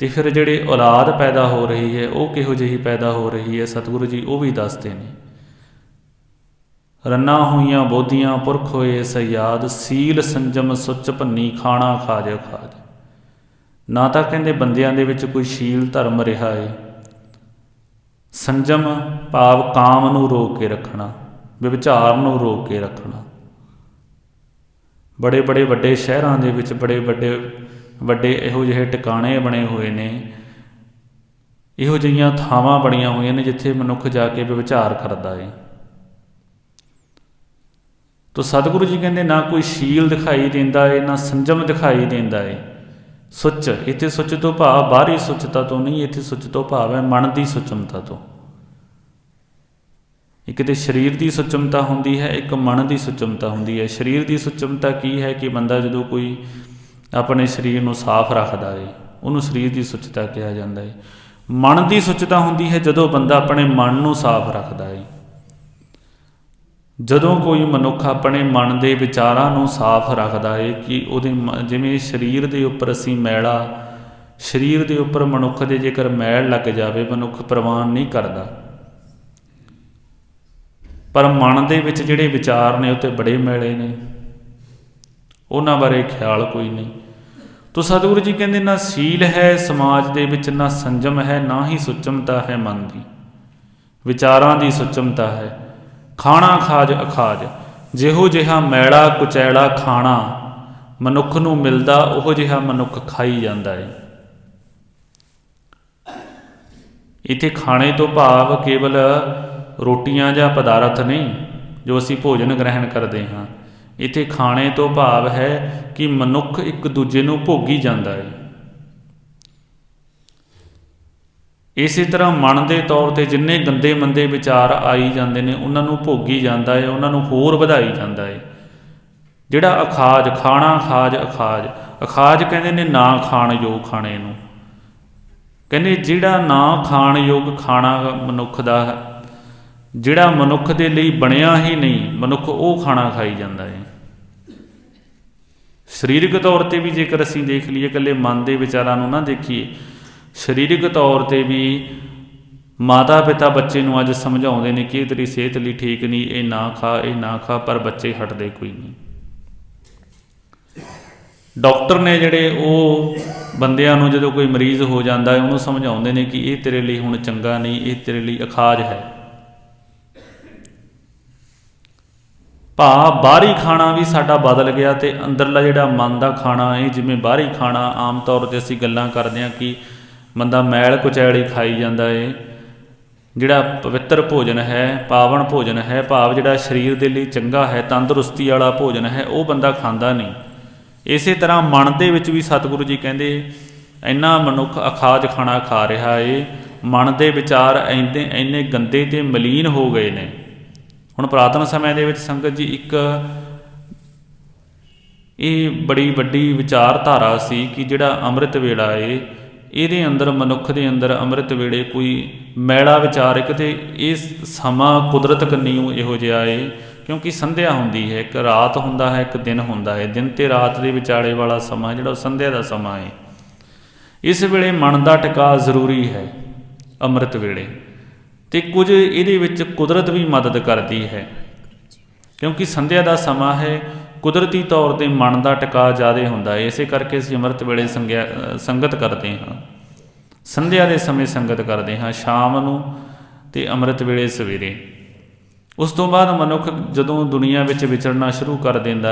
ਤੇ ਫਿਰ ਜਿਹੜੇ ਔਲਾਦ ਪੈਦਾ ਹੋ ਰਹੀ ਹੈ, ਉਹ ਕਿਹੋ ਜਿਹੀ ਪੈਦਾ ਹੋ ਰਹੀ ਹੈ, ਸਤਿਗੁਰੂ ਜੀ ਉਹ ਵੀ ਦੱਸਦੇ ਨੇ। ਰੰਨਾ ਹੋਈਆਂ ਬੋਧੀਆਂ ਪੁਰਖ ਹੋਏ ਸਯਾਦ, ਸੀਲ ਸੰਜਮ ਸੁੱਚ ਭੰਨੀ ਖਾਣਾ ਖਾਜ ਖਾਜ। ਨਾ ਤਾਂ ਕਹਿੰਦੇ ਬੰਦਿਆਂ ਦੇ ਵਿੱਚ ਕੋਈ ਸ਼ੀਲ ਧਰਮ ਰਿਹਾ ਏ। ਸੰਜਮ ਭਾਵ ਕਾਮ ਨੂੰ ਰੋਕ ਕੇ ਰੱਖਣਾ, ਵਿਵਚਾਰ ਨੂੰ ਰੋਕ ਕੇ ਰੱਖਣਾ। ਬੜੇ ਬੜੇ ਵੱਡੇ ਸ਼ਹਿਰਾਂ ਦੇ ਵਿੱਚ, ਬੜੇ ਵੱਡੇ ਵੱਡੇ ਇਹੋ ਜਿਹੇ ਟਿਕਾਣੇ ਬਣੇ ਹੋਏ ਨੇ। ਇਹੋ ਜਿਹੀਆਂ ਥਾਵਾਂ ਬਣੀਆਂ ਹੋਈਆਂ ਨੇ ਜਿੱਥੇ ਮਨੁੱਖ ਜਾ ਕੇ ਵਿਚਾਰ ਕਰਦਾ ਏ। ਤੋ ਸਤਿਗੁਰੂ ਜੀ ਕਹਿੰਦੇ, ਨਾ ਕੋਈ ਸ਼ੀਲ ਦਿਖਾਈ ਦਿੰਦਾ ਏ, ਨਾ ਸੰਜਮ ਦਿਖਾਈ ਦਿੰਦਾ ਏ। ਸੁੱਚ, ਇੱਥੇ ਸੁੱਚ ਤੋਂ ਭਾਵ ਬਾਹਰੀ ਸੁੱਚਤਾ ਤੋਂ ਨਹੀਂ, ਇੱਥੇ ਸੁੱਚ ਤੋਂ ਭਾਵ ਹੈ ਮਨ ਦੀ ਸੁਚਮਤਾ ਤੋਂ। ਇੱਕ ਤੇ ਸਰੀਰ ਦੀ ਸੁਚਮਤਾ ਹੁੰਦੀ ਹੈ, ਇੱਕ ਮਨ ਦੀ ਸੁਚਮਤਾ ਹੁੰਦੀ ਹੈ। ਸਰੀਰ ਦੀ ਸੁਚਮਤਾ ਕੀ ਹੈ ਕਿ ਬੰਦਾ ਜਦੋਂ ਕੋਈ ਆਪਣੇ ਸਰੀਰ ਨੂੰ ਸਾਫ਼ ਰੱਖਦਾ ਏ, ਉਹਨੂੰ ਸਰੀਰ ਦੀ ਸੁਚਤਾ ਕਿਹਾ ਜਾਂਦਾ ਏ। ਮਨ ਦੀ ਸੁਚਤਾ ਹੁੰਦੀ ਹੈ ਜਦੋਂ ਬੰਦਾ ਆਪਣੇ ਮਨ ਨੂੰ ਸਾਫ਼ ਰੱਖਦਾ ਏ। ਜਦੋਂ ਕੋਈ ਮਨੁੱਖ ਆਪਣੇ ਮਨ ਦੇ ਵਿਚਾਰਾਂ ਨੂੰ ਸਾਫ਼ ਰੱਖਦਾ ਏ ਕਿ ਉਹਦੇ ਮ- ਜਿਵੇਂ ਸਰੀਰ ਦੇ ਉੱਪਰ ਅਸੀਂ ਮੈਲਾ, ਸਰੀਰ ਦੇ ਉੱਪਰ ਮਨੁੱਖ ਦੇ ਜੇਕਰ ਮੈਲ ਲੱਗ ਜਾਵੇ, ਮਨੁੱਖ ਪ੍ਰਵਾਨ ਨਹੀਂ ਕਰਦਾ। ਪਰ ਮਨ ਦੇ ਵਿੱਚ ਜਿਹੜੇ ਵਿਚਾਰ ਨੇ ਉਹ ਤੇ ਬੜੇ ਮੈਲੇ ਨੇ। ਉਹਨਾਂ ਬਾਰੇ ਖਿਆਲ ਕੋਈ ਨਹੀਂ। ਤੋ ਸਤਿਗੁਰੂ ਜੀ ਕਹਿੰਦੇ, ਨਾ ਸੀਲ ਹੈ ਸਮਾਜ ਦੇ ਵਿੱਚ, ਨਾ ਸੰਜਮ ਹੈ, ਨਾ ਹੀ ਸੁਚਮਤਾ ਹੈ ਮਨ ਦੀ। ਵਿਚਾਰਾਂ ਦੀ ਸੁਚਮਤਾ ਹੈ। ਖਾਣਾ ਖਾਜ ਅਖਾਜ। ਜਿਹੋ ਜਿਹਾ ਮੈਲਾ ਕੁਚੈਲਾ ਖਾਣਾ ਮਨੁੱਖ ਨੂੰ ਮਿਲਦਾ, ਉਹ ਜਿਹਾ ਮਨੁੱਖ ਖਾਈ ਜਾਂਦਾ ਹੈ ਇਥੇ ਖਾਣੇ ਤੋਂ ਭਾਵ ਕੇਵਲ ਰੋਟੀਆਂ ਜਾਂ ਪਦਾਰਥ ਨਹੀਂ, ਜੋ ਅਸੀਂ ਭੋਜਨ ਗ੍ਰਹਿਣ ਕਰਦੇ ਹਾਂ। ਇਥੇ ਖਾਣੇ ਤੋਂ ਭਾਵ ਹੈ ਕਿ ਮਨੁੱਖ ਇੱਕ ਦੂਜੇ ਨੂੰ ਭੋਗੀ ਜਾਂਦਾ ਹੈ। ਇਸੇ ਤਰ੍ਹਾਂ ਮਨ ਦੇ ਤੌਰ ਤੇ ਜਿੰਨੇ ਗੰਦੇ ਮੰਦੇ ਵਿਚਾਰ ਆਈ ਜਾਂਦੇ ਨੇ ਉਹਨਾਂ ਨੂੰ ਭੋਗੀ ਜਾਂਦਾ ਹੈ ਉਹਨਾਂ ਨੂੰ ਹੋਰ ਵਧਾਈ ਜਾਂਦਾ ਹੈ। ਜਿਹੜਾ ਅਖਾਜ ਖਾਣਾ ਖਾਜ ਅਖਾਜ। ਅਖਾਜ ਕਹਿੰਦੇ ਨੇ ਨਾ ਖਾਣ ਯੋਗ ਖਾਣੇ ਨੂੰ। ਕਹਿੰਦੇ ਜਿਹੜਾ ਨਾ ਖਾਣ ਯੋਗ ਖਾਣਾ ਮਨੁੱਖ ਦਾ ਹੈ, ਜਿਹੜਾ ਮਨੁੱਖ ਦੇ ਲਈ ਬਣਿਆ ਹੀ ਨਹੀਂ ਮਨੁੱਖ ਉਹ ਖਾਣਾ ਖਾਈ ਜਾਂਦਾ ਹੈ। ਸਰੀਰਕ ਤੌਰ ਤੇ ਵੀ ਜੇਕਰ ਅਸੀਂ ਦੇਖ ਲਈਏ, ਇਕੱਲੇ ਮਨ ਦੇ ਵਿਚਾਰਾਂ ਨੂੰ ਨਾ ਦੇਖੀਏ, ਸਰੀਰਕ ਤੌਰ ਤੇ ਵੀ ਮਾਤਾ ਪਿਤਾ ਬੱਚੇ ਨੂੰ ਅੱਜ ਸਮਝਾਉਂਦੇ ਨੇ ਕਿ ਇਹ ਤੇਰੀ ਸਿਹਤ ਲਈ ਠੀਕ ਨਹੀਂ, ਇਹ ਨਾ ਖਾ, ਇਹ ਨਾ ਖਾ, ਪਰ ਬੱਚੇ ਹਟਦੇ ਕੋਈ ਨਹੀਂ। ਡਾਕਟਰ ਨੇ ਜਿਹੜੇ ਉਹ ਬੰਦਿਆਂ ਨੂੰ ਜਦੋਂ ਕੋਈ ਮਰੀਜ਼ ਹੋ ਜਾਂਦਾ ਹੈ, ਉਹਨੂੰ ਸਮਝਾਉਂਦੇ ਨੇ ਕਿ ਇਹ ਤੇਰੇ ਲਈ ਹੁਣ ਚੰਗਾ ਨਹੀਂ, ਇਹ ਤੇਰੇ ਲਈ ਅਖਾਜ ਹੈ। ਭਾ ਬਾਹਰੀ ਖਾਣਾ ਵੀ ਸਾਡਾ ਬਦਲ ਗਿਆ ਤੇ ਅੰਦਰਲਾ ਜਿਹੜਾ ਮਨ ਦਾ ਖਾਣਾ ਹੈ, ਜਿਵੇਂ ਬਾਹਰੀ ਖਾਣਾ, ਆਮ ਤੌਰ ਤੇ ਅਸੀਂ ਗੱਲਾਂ ਕਰਦੇ ਹਾਂ ਕਿ ਬੰਦਾ ਮੈਲ ਕੁਚੈਲੀ ਖਾਈ ਜਾਂਦਾ ਏ ਜਿਹੜਾ ਪਵਿੱਤਰ ਭੋਜਨ ਹੈ, ਪਾਵਨ ਭੋਜਨ ਹੈ, ਭਾਵ ਜਿਹੜਾ ਸਰੀਰ ਦੇ ਲਈ ਚੰਗਾ ਹੈ, ਤੰਦਰੁਸਤੀ ਵਾਲਾ ਭੋਜਨ ਹੈ, ਉਹ ਬੰਦਾ ਖਾਂਦਾ ਨਹੀਂ। ਇਸੇ ਤਰ੍ਹਾਂ ਮਨ ਦੇ ਵਿੱਚ ਵੀ ਸਤਿਗੁਰੂ ਜੀ ਕਹਿੰਦੇ, ਇੰਨਾ ਮਨੁੱਖ ਅਖਾਜ ਖਾਣਾ ਖਾ ਰਿਹਾ ਏ, ਮਨ ਦੇ ਵਿਚਾਰ ਇੰਨੇ ਇੰਨੇ ਗੰਦੇ ਤੇ ਮਲੀਨ ਹੋ ਗਏ ਨੇ। ਹੁਣ ਪੁਰਾਤਨ ਸਮੇਂ ਦੇ ਵਿੱਚ ਸੰਗਤ ਜੀ ਇੱਕ ਇਹ ਬੜੀ ਵੱਡੀ ਵਿਚਾਰਧਾਰਾ ਸੀ ਕਿ ਜਿਹੜਾ ਅੰਮ੍ਰਿਤ ਵੇਲਾ ਏ, ਇਹਦੇ ਅੰਦਰ, ਮਨੁੱਖ ਦੇ ਅੰਦਰ ਅੰਮ੍ਰਿਤ ਵੇਲੇ ਕੋਈ ਮੈਲਾ ਵਿਚਾਰ ਇੱਕ ਤੇ ਇਹ ਸਮਾਂ ਕੁਦਰਤ ਕੰਨੀਓ ਇਹੋ ਜਿਹਾ ਏ, ਕਿਉਂਕਿ ਸੰਧਿਆ ਹੁੰਦੀ ਹੈ, ਇੱਕ ਰਾਤ ਹੁੰਦਾ ਹੈ, ਇੱਕ ਦਿਨ ਹੁੰਦਾ ਹੈ। ਦਿਨ ਤੇ ਰਾਤ ਦੇ ਵਿਚਾਲੇ ਵਾਲਾ ਸਮਾਂ ਜਿਹੜਾ ਉਹ ਸੰਧਿਆ ਦਾ ਸਮਾਂ ਹੈ ਇਸ ਵੇਲੇ ਮਨ ਦਾ ਟਿਕਾ ਜ਼ਰੂਰੀ ਹੈ ਅੰਮ੍ਰਿਤ ਵੇਲੇ। ਤੇ ਕੁਝ ਇਹਦੇ ਵਿੱਚ ਕੁਦਰਤ ਵੀ ਮਦਦ ਕਰਦੀ ਹੈ। ਕਿਉਂਕਿ ਸੰਧਿਆ ਦਾ ਸਮਾਂ ਹੈ, ਕੁਦਰਤੀ ਤੌਰ ਤੇ ਮਨ ਦਾ ਟਿਕਾ ਜ਼ਿਆਦਾ ਹੁੰਦਾ ਹੈ, ਇਸੇ ਕਰਕੇ ਅਸੀਂ ਅੰਮ੍ਰਿਤ ਵੇਲੇ ਸੰਗਿਆ ਸੰਗਤ ਕਰਦੇ ਹਾਂ। ਸੰਧਿਆ ਦੇ ਸਮੇਂ ਸੰਗਤ ਕਰਦੇ ਹਾਂ, ਸ਼ਾਮ ਨੂੰ ਤੇ ਅੰਮ੍ਰਿਤ ਵੇਲੇ ਸਵੇਰੇ। ਉਸ ਤੋਂ ਬਾਅਦ ਮਨੁੱਖ ਜਦੋਂ ਦੁਨੀਆ ਵਿੱਚ ਵਿਚਰਨਾ ਸ਼ੁਰੂ ਕਰ ਦਿੰਦਾ